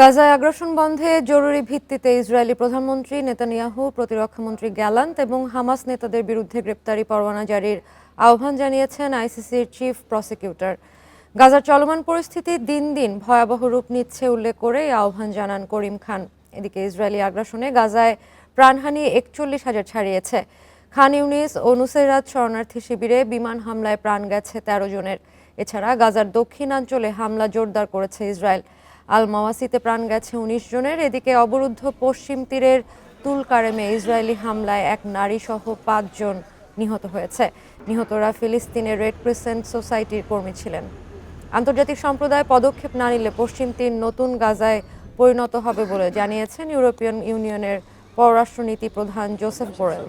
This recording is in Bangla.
গাজায় আগ্রাসন বন্ধে জরুরি ভিত্তিতে ইসরায়েলি প্রধানমন্ত্রী নেতানিয়াহু, প্রতিরক্ষামন্ত্রী গ্যালান্ট এবং হামাস নেতাদের বিরুদ্ধে গ্রেপ্তারি পরোয়ানা জারির আহ্বান জানিয়েছেন আইসিসির চিফ প্রসিকিউটর। গাজার চলমান পরিস্থিতি দিন দিন ভয়াবহ রূপ নিচ্ছে উল্লেখ করে এই আহ্বান জানান করিম খান। এদিকে ইসরায়েলি আগ্রাসনে গাজায় প্রাণহানি একচল্লিশ হাজার ছাড়িয়েছে। খান ইউনিস ও নুসেরাত শরণার্থী শিবিরে বিমান হামলায় প্রাণ গেছে তেরো জনের। এছাড়া গাজার দক্ষিণাঞ্চলে হামলা জোরদার করেছে ইসরায়েল। আল মাওয়াসিতে প্রাণ গেছে উনিশ জনের। এদিকে অবরুদ্ধ পশ্চিম তীরের তুলকারেমে ইসরায়েলি হামলায় এক নারীসহ পাঁচজন নিহত হয়েছে। নিহতরা ফিলিস্তিনের রেড ক্রিসেন্ট সোসাইটির কর্মী ছিলেন। আন্তর্জাতিক সম্প্রদায় পদক্ষেপ না নিলে পশ্চিম তীর নতুন গাজায় পরিণত হবে বলে জানিয়েছেন ইউরোপিয়ান ইউনিয়নের পররাষ্ট্রনীতি প্রধান জোসেফ বোরেল